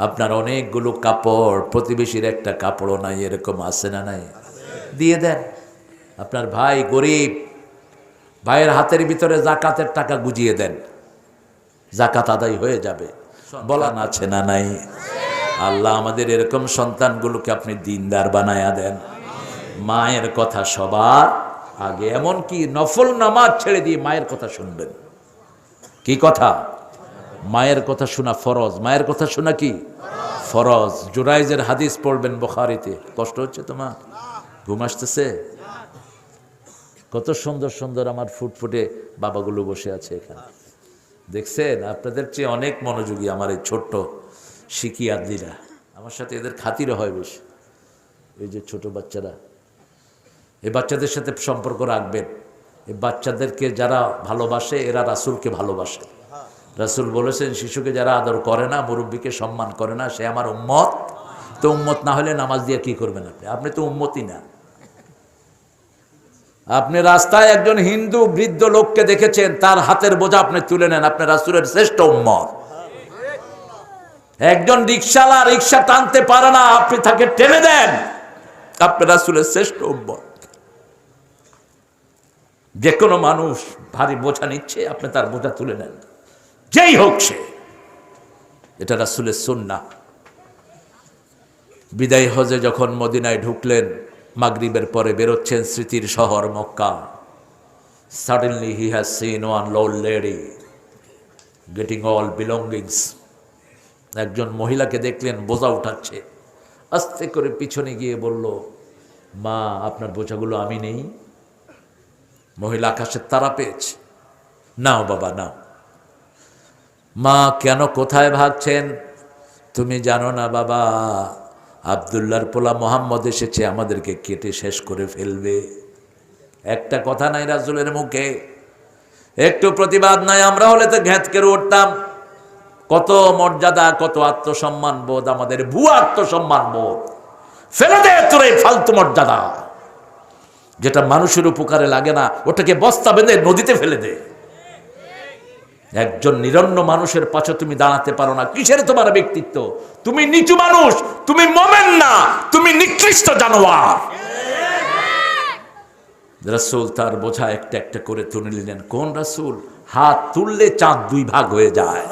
আপনার অনেকগুলো কাপড় প্রতিবেশীর একটা কাপড়ও নাই এরকম আছে না নাই? দিয়ে দেন। আপনার ভাই গরিব ভাইয়ের হাতের ভিতরে জাকাতের টাকা গুজিয়ে দেন। জাকাত আদায় হয়ে যাবে। বলান আছে না নাই? আল্লাহ আমাদের এরকম সন্তানগুলোকে আপনি দিনদার বানায়া দেন। মায়ের কথা সবার আগে এমন কি নফল নামাজ ছেড়ে দিয়ে মায়ের কথা শুনবেন। কি কথা? মায়ের কথা শোনা ফরজ। মায়ের কথা শোনা কি? ফরজ। জুরাইজের হাদিস পড়বেন বখারিতে। কষ্ট হচ্ছে তোমার? ঘুম আসতেছে? কত সুন্দর সুন্দর আমার ফুটফুটে বাবাগুলো বসে আছে এখানে। দেখছেন? আপনাদের চেয়ে অনেক মনোযোগী আমার এই ছোট্ট শিকিয়াদিরা আমার সাথে এদের খাতিরও হয় বেশ। এই যে ছোট বাচ্চারা। এই বাচ্চাদের সাথে সম্পর্ক রাখবেন। এই বাচ্চাদেরকে যারা ভালোবাসে, এরা রাসুলকে ভালোবাসে। রাসূল বলেছেন, শিশুকে যারা আদর করে না, মুরব্বীকে সম্মান করে না, সে আমার উম্মত। তো উম্মত না হলে নামাজ দিয়ে কি করবেন আপনি? আপনি তো উম্মতই না। আপনি রাস্তায় একজন হিন্দু বৃদ্ধ লোককে দেখেছেন, তার হাতের বোঝা আপনি তুলে নেন, আপনি রাসুলের শ্রেষ্ঠ উম্মত। একজন রিক্সালা রিক্সা টানতে পারে না, আপনি তাকে টেনে দেন, আপনি রাসূলের শ্রেষ্ঠ উম্মত। যে কোনো মানুষ ভারী বোঝা নিচ্ছে, আপনি তার বোঝা তুলে নেন। যেই হোক সে। এটা রাসূলের সুন্না বিদায় হজে যখন মদিনায় ঢুকলেন, মাগরিবের পরে বেরোচ্ছেন স্মৃতির শহর Mecca. Suddenly he has seen one old lady getting all belongings একজন মহিলাকে দেখলেন, বোঝা উঠাচ্ছে। আস্তে করে পিছনে গিয়ে বলল, মা, আপনার বোঝাগুলো আমি নেই। মহিলা আকাশের তারা পেয়েছে। নাও বাবা, নাও। মা কেন কোথায় ভাগছেন? তুমি জানো না বাবা, আবদুল্লার পোলা মোহাম্মদ এসেছে আমাদেরকে কেটে শেষ করে ফেলবে। একটা কথা নাই রাজুলের মুখে, একটু প্রতিবাদ নাই, আমরা হলে তো ঘ্যাঁচকের উঠতাম। কত মর্যাদা, কত আত্মসম্মান বোধ, আমাদের ভুয়া আত্মসম্মান বোধ। ফেলে দে তোর এই ফালতু মর্যাদা। যেটা মানুষের উপকারে লাগে না, ওটাকে বস্তা বেঁধে নদীতে ফেলে দে। একজন নিরন্ন মানুষের পাশে তুমি দাঁড়াতে পারো না। কিসের তোমার ব্যক্তিত্ব? তুমি নিচু মানুষ, তুমি মোমেন না, তুমি নিকৃষ্ট জানোয়ার। রাসূল তার বোঝা একটা একটা করে তুলে নিলেন। কোন রাসূল? হাত তুললে চাঁদ দুই ভাগ হয়ে যায়।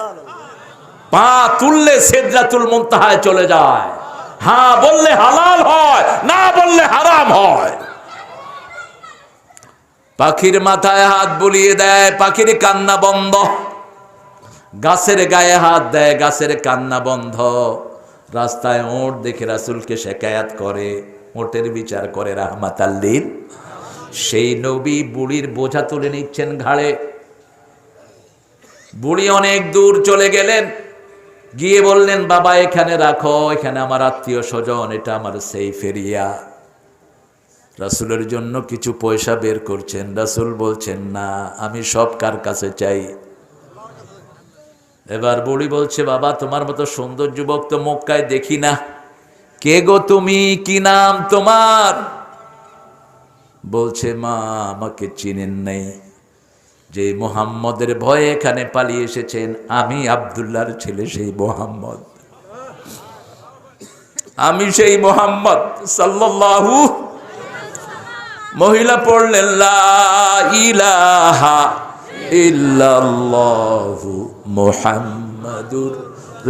পা তুললে সেদরাতুল মুনতাহায় চলে যায়। হ্যাঁ বললে হালাল হয়, না বললে হারাম হয়। পাখির মাথায় হাত বুলিয়ে দেয়, পাখির কান্না বন্ধ। গাছের গায়ে হাত দেয়, গাছের কান্না বন্ধ। রাস্তায় ওট দেখে রাসুলকে শেকায়াত করে, ওটের বিচার করে রাহমাত আল্লিল সেই নবী বুড়ির বোঝা তুলে নিচ্ছেন ঘাড়ে। বুড়ি অনেক দূর চলে গেলেন। গিয়ে বললেন, বাবা, এখানে রাখো, এখানে আমার আত্মীয় স্বজন, এটা আমার সেই ফেরিয়া রাসুলের জন্য কিছু পয়সা বের করছেন। রাসুল বলছেন, না, আমি সব কার কাছে চাই? এবার বুড়ি বলছে, বাবা, তোমার মতো সুন্দর যুবক তো মক্কায় দেখি না। কে গো তুমি? কি নাম তোমার? বলছে, মা, আমাকে চিনেন নাই। যে মোহাম্মদের ভয়ে এখানে পালিয়ে এসেছেন, আমি আবদুল্লাহর ছেলে, সেই মোহাম্মদ। আমি সেই মোহাম্মদ, সাল্লাল্লাহু মহিলা পড়লেন ইলাহা ইল্লাল্লাহু মুহাম্মাদুর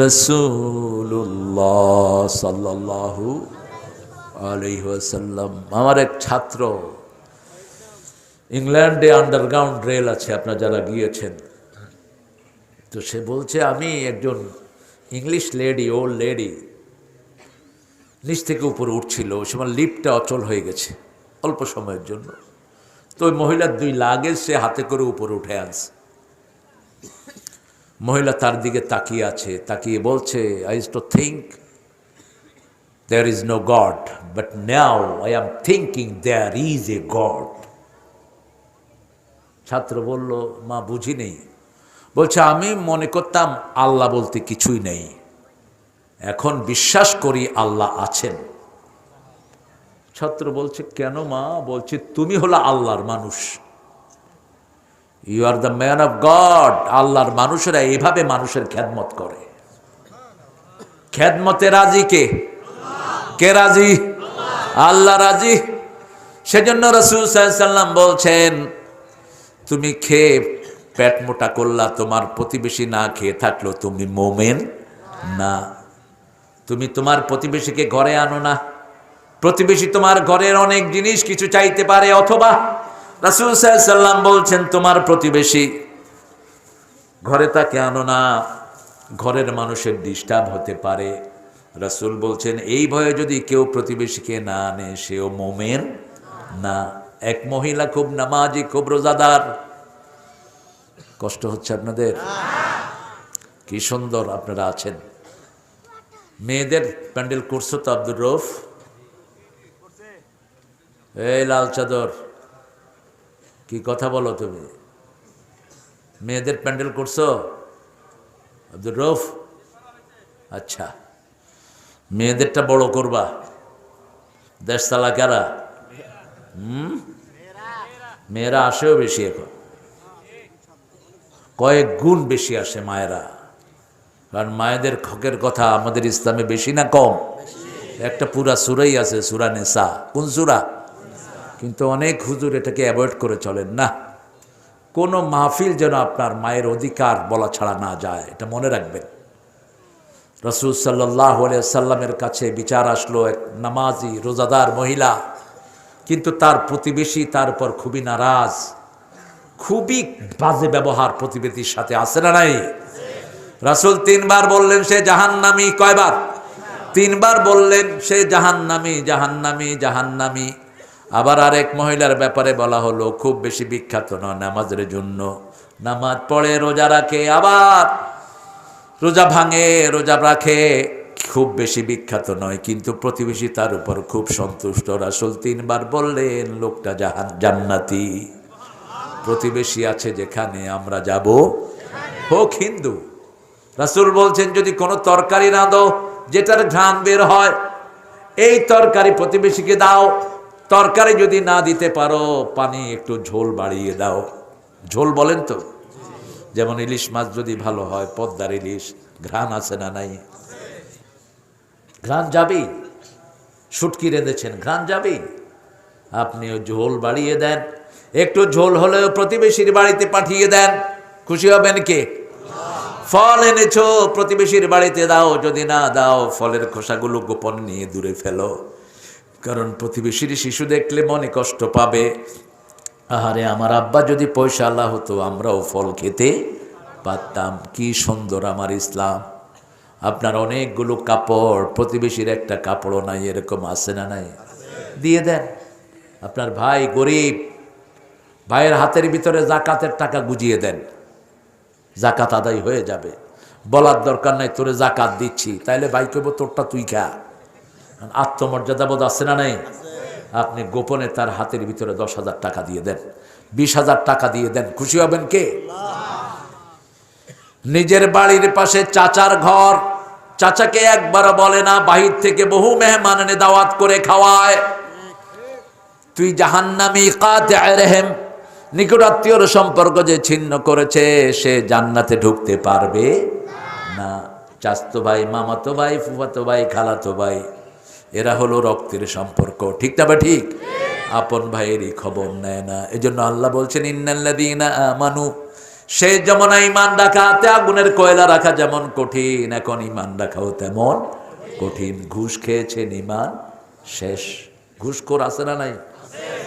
রাসূলুল্লাহ সাল্লাল্লাহু আলাইহি ওয়াসাল্লাম। আমার এক ছাত্র, ইংল্যান্ডে আন্ডারগ্রাউন্ড রেল আছে, আপনারা যারা গিয়েছেন। তো সে বলছে, আমি একজন ইংলিশ লেডি ও লেডি। নিচ থেকে উপরে উঠছিল ওই সময় লিফটটা অচল হয়ে গেছে, অল্প সময়ের জন্য। তো ওই মহিলার দুই লাগেজ সে হাতে করে উপরে উঠে আনছে। মহিলা তার দিকে তাকিয়ে আছে, তাকিয়ে বলছে I is to think there is no god but now I am thinking there is a god ছাত্র বলল, মা, বুঝি নেই। বলছে, আমি মনে করতাম আল্লাহ বলতে কিছুই নেই। এখন বিশ্বাস করি আল্লাহ আছেন। ছাত্র বলছে, কেন মা? বলছে, তুমি হলো আল্লাহর মানুষ। You are the man of god আল্লাহর মানুষেরা এইভাবে মানুষের খ্যাদমত করে। খেদমতে রাজি কে? কে রাজি? আল্লাহ রাজি? সেজন্য রসুল সাল্লাম বলছেন, তুমি খেয়ে পেট মোটা করলা, তোমার প্রতিবেশী না খেয়ে থাকল তুমি মোমেন না। তুমি তোমার প্রতিবেশীকে ঘরে আনো না। প্রতিবেশী তোমার ঘরের অনেক জিনিস কিছু চাইতে পারে, অথবা রাসুল সাল্লাম বলছেন, তোমার প্রতিবেশী ঘরে তাকে আনো না ঘরের মানুষের ডিস্টার্ব হতে পারে। রাসুল বলছেন, এই ভয়ে যদি কেউ প্রতিবেশীকে না আনে, সেও মোমেন না। এক মহিলা খুব নামাজি, খুব রোজাদার। কষ্ট হচ্ছে আপনাদের? কি সুন্দর আপনারা আছেন। মেয়েদের প্যান্ডেল করছ তো আব্দুর রফ এই লাল চাদর। কি কথা বলো তুমি? মেয়েদের প্যান্ডেল করছ? আব্দুর রৌফ আচ্ছা। মেয়েদেরটা বড় করবা। দেশ তালা কারা? হুম? মেয়েরা আসেও বেশি এখন। কয়েক গুণ বেশি আসে মায়েরা। কারণ মায়েদের খকের কথা আমাদের ইসলামে বেশি না কম? একটা পুরা সুরাই আছে, সুরা নেশা কোন সুরা? কিন্তু অনেক হুজুর এটাকে অ্যাভয়েড করে চলেন। না, কোনো মাহফিল যেন আপনার মায়ের অধিকার বলা ছাড়া না যায়, এটা মনে রাখবেন। রসুল সাল্লাহ সাল্লামের কাছে বিচার আসলো এক নামাজি, রোজাদার মহিলা। কিন্তু তার প্রতিবেশী তার উপর খুবই নারাজ। খুবই বাজে ব্যবহার প্রতিবেশীর সাথে, আছে না নাই? রাসুল তিনবার বললেন, সে জাহান্নামি। কয়বার? তিনবার বললেন, সে জাহান্নামি জাহান্নামি জাহান্নামি। আবার আরেক মহিলার ব্যাপারে বলা হলো, খুব বেশি বিখ্যাত নয় নামাজের জন্য। নামাজ পড়ে, রোজা রাখে, আবার রোজা ভাঙে, রোজা রাখে। খুব বেশি বিখ্যাত নয়, কিন্তু প্রতিবেশী তার উপর খুব সন্তুষ্ট। রাসুল তিনবার বললেন, লোকটা জাহান, জান্নাতি। প্রতিবেশী আছে যেখানে, আমরা যাব। হোক হিন্দু, রাসুল বলছেন, যদি কোনো তরকারি না দাও, যেটার ঘ্রাণ বের হয়, এই তরকারি প্রতিবেশীকে দাও। তরকারি যদি না দিতে পারো, পানি একটু ঝোল বাড়িয়ে দাও। ঝোল বলেন তো? যেমন ইলিশ মাছ যদি ভালো হয়, পদ্মার ইলিশ, ঘ্রাণ আছে না নাই? ঘ্রাণ যাবেই। শুটকি রেঁধেছেন, ঘ্রাণ যাবেই। আপনি ওই ঝোল বাড়িয়ে দেন। একটু ঝোল হলেও প্রতিবেশীর বাড়িতে পাঠিয়ে দেন। খুশি হবেন কে? ফল এনেছো, প্রতিবেশীর বাড়িতে দাও। যদি না দাও, ফলের খোসাগুলো গোপন নিয়ে দূরে ফেলো। কারণ প্রতিবেশীর শিশু দেখলে মনে কষ্ট পাবে। আহারে, আমার আব্বা যদি পয়সা আল্লাহ হতো, আমরাও ফল খেতে পারতাম। কি সুন্দর আমার ইসলাম। আপনার অনেকগুলো কাপড়, প্রতিবেশীর একটা কাপড়ও নাই, এরকম আছে না নাই? দিয়ে দেন। আপনার ভাই গরিব, ভাইয়ের হাতের ভিতরে জাকাতের টাকা গুজিয়ে দেন। জাকাত আদায় হয়ে যাবে। বলার দরকার নাই, তোরে জাকাত দিচ্ছি। তাইলে ভাই কইব, তোরটা তুই খা। আত্মমর্যাদা বোধ আছে না নাই? আপনি গোপনে তার হাতের ভিতরে দশ হাজার টাকা দিয়ে দেন। বিশ হাজার টাকা দিয়ে দেন। খুশি হবেন কে? নিজের বাড়ির পাশে চাচার ঘর। চাচাকে একবার বলে না, বাহির থেকে বহু মেহমান এনে দাওয়াত করে খাওয়ায়। তুই জাহান্নামি রেহেম। নিকটাত্মীয়র সম্পর্ক যে ছিন্ন করেছে, সে জান্নাতে ঢুকতে পারবে না। চাস্তো ভাই, মামাতো ভাই, ফুফাতো ভাই, খালাতো ভাই এরা হলো রক্তের সম্পর্ক। ঠিক না বা ঠিক? আপন ভাইয়েরই খবর নেয় না। এজন্য আল্লাহ বলছেন ইন্নাল্লাদিনা আমানু। সে যেমন ইমান রাখাতে আগুনের কয়লা রাখা যেমন কঠিন, এখন ইমান রাখাও তেমন কঠিন। ঘুষ খেয়েছেন ইমান শেষ। ঘুষখোর আছে না নাই?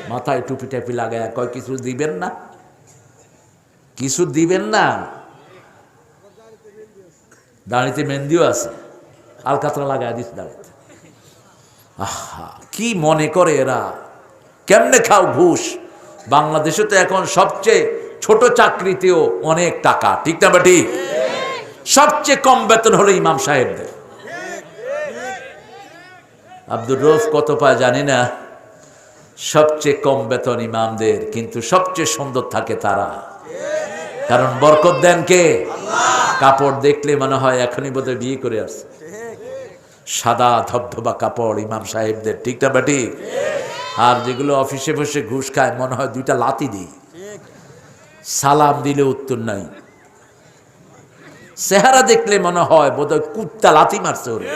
মাথায় টুপি টাপি লাগায় কয়, কিছু দিবেন না? কিছু দিবেন না? দাঁড়িতে মেহেন্দিও আছে। আলকাতরা লাগায় দিস দাঁড়িতে। আহা, কি মনে করে এরা? কেমনে খাও ঘুষ? বাংলাদেশে তো এখন সবচেয়ে ছোট চাকরিতেও অনেক টাকা, ঠিক না বা ঠিক? সবচেয়ে কম বেতন হলো ইমাম সাহেবদের। আব্দুর রৌফ কত পায় জানি না। সবচেয়ে কম বেতন ইমামদের, কিন্তু সবচেয়ে সুন্দর থাকে তারা। কারণ বরকত দেন কে? কাপড় দেখলে মনে হয় এখনই বোধহয় বিয়ে করে আসছে। সাদা ধবধবা কাপড় ইমাম সাহেবদের, ঠিক না বা ঠিক আর যেগুলো অফিসে বসে ঘুষ খায়, মনে হয় দুইটা লাতি দিই। সালাম দিলে উত্তর নাই। চেহারা দেখলে মনে হয় বোধহয় কুত্তা লাথি মারছে ওরে।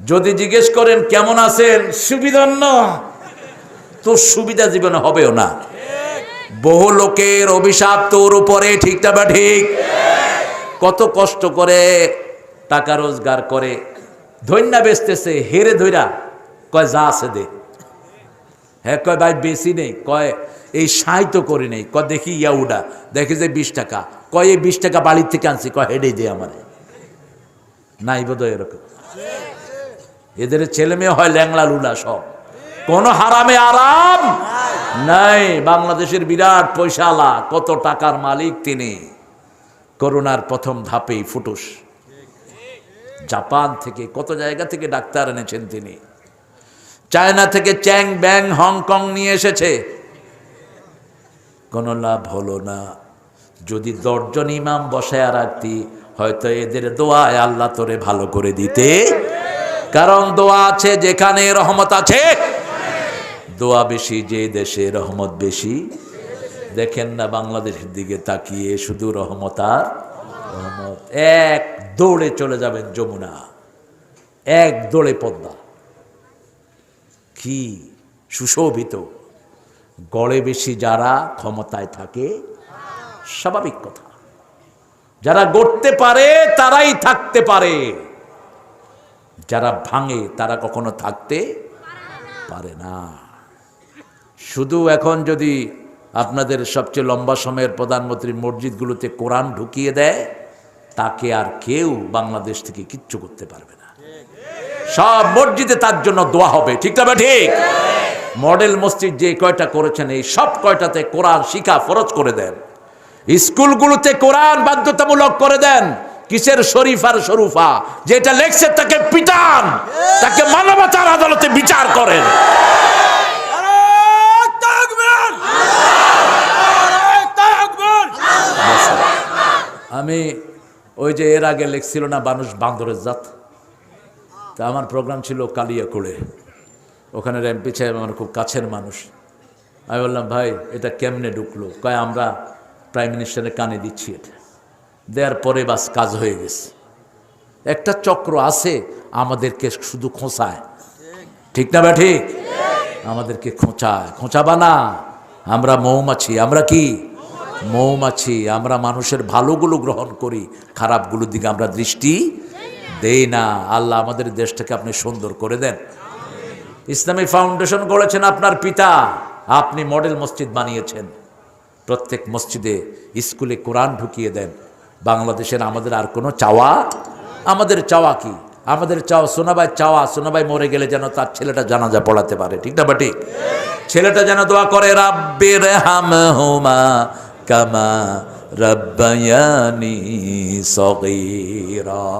যদি জিজ্ঞেস করেন, কেমন আছেন? সুবিধন্য তো সুবিধা জীবনে হবেও না। বহু লোকের অভিশাপ তোর উপরে ঠিকটা বা ঠিক? কত কষ্ট করে টাকা রোজগার করে, ধন্যা বেচতেছে, হেরে ধইরা কয়, যা আছে দে। হ্যাঁ কয়, ভাই, বেশি নেই। কয়, এই সাহিত্য করে নেই। কয়, দেখি ইয়া উডা, দেখে যে বিশ টাকা। কয়, এই বিশ টাকা বাড়ির থেকে আনছি। কয় হেডে দে আমারে। নাই বোধ এরকম। এদের ছেলে মেয়ে হয় ল্যাংলা লুলা সব। কোন হারামে আরাম নাই। বাংলাদেশের বিরাট পয়সালা, কত টাকার মালিক তিনি। করোনার প্রথম ধাপেই ফুটুস। জাপান থেকে কত জায়গা থেকে ডাক্তার এনেছেন তিনি? চায়না থেকে চ্যাং ব্যাং হংকং নিয়ে এসেছে। কোনো লাভ হলো না। যদি দশজন ইমাম বসায় রাখতি, হয়তো এদের দোয়ায় আল্লাহ তোরে ভালো করে দিতে। কারণ দোয়া আছে যেখানে রহমত আছে। দোয়া বেশি, যে দেশে রহমত বেশি। দেখেন না বাংলাদেশের দিকে তাকিয়ে শুধু রহমত আর এক দৌড়ে চলে যাবেন যমুনা। এক দৌড়ে পদ্মা। কি সুশোভিত। গড়ে বেশি যারা ক্ষমতায় থাকে, স্বাভাবিক কথা। যারা গড়তে পারে, তারাই থাকতে পারে। যারা ভাঙে, তারা কখনো থাকতে পারে না। শুধু এখন যদি আপনাদের সবচেয়ে লম্বা সময়ের প্রধানমন্ত্রী মসজিদগুলোতে কোরআন ঢুকিয়ে দেয়, তাকে আর কেউ বাংলাদেশ থেকে কিচ্ছু করতে পারবে না। সব মসজিদে তার জন্য দোয়া হবে, ঠিক তবে ঠিক? মডেল মসজিদ যে কয়টা করেছেন, এই সব কয়টাতে কোরআন শিখা ফরজ করে দেন। স্কুলগুলোতে কোরআন বাধ্যতামূলক করে দেন, কিসের শরীফ আর শরুফা? যেটা লেখছে তাকে পিটান, তাকে মানবতার আদালতে বিচার করেন। আমি ওই যে এর আগে লেখছিল না মানুষ বান্দরের জাত? তা আমার প্রোগ্রাম ছিল কালিয়াকুড়ে। ওখানে এমপি সাহেব আমার খুব কাছের মানুষ। আমি বললাম, ভাই, এটা কেমনে ঢুকলো? কয়, আমরা প্রাইম মিনিস্টারের কানে দিচ্ছি এটা। দেওয়ার পরে বাস কাজ হয়ে গেছে। একটা চক্র আছে, আমাদেরকে শুধু খোঁচায়। ঠিক না বা ঠিক? আমাদেরকে খোঁচায়। খোঁচাবা না। আমরা মৌমাছি, আমরা কি? মৌমাছি, আমরা মানুষের ভালোগুলো গ্রহণ করি, খারাপগুলোর দিকে আমরা দৃষ্টি দেই না। আল্লাহ আমাদের দেশটাকে আপনি সুন্দর করে দেন। ইসলামী ফাউন্ডেশন করেছেন আপনার পিতা, আপনি মডেল মসজিদ বানিয়েছেন। প্রত্যেক মসজিদে স্কুলে কোরআন ঢুকিয়ে দেন। বাংলাদেশের আমাদের আর কোনো চাওয়া? আমাদের চাওয়া কি? আমাদের চাওয়া সোনাবাই চাওয়া, সোনাবাই মরে গেলে যেন তার ছেলেটা জানাজা পড়াতে পারে। ঠিক না বা ঠিক? ছেলেটা যেন দোয়া করে, রাব্বির হুমা কামা রব্বায়ানি সগীরা।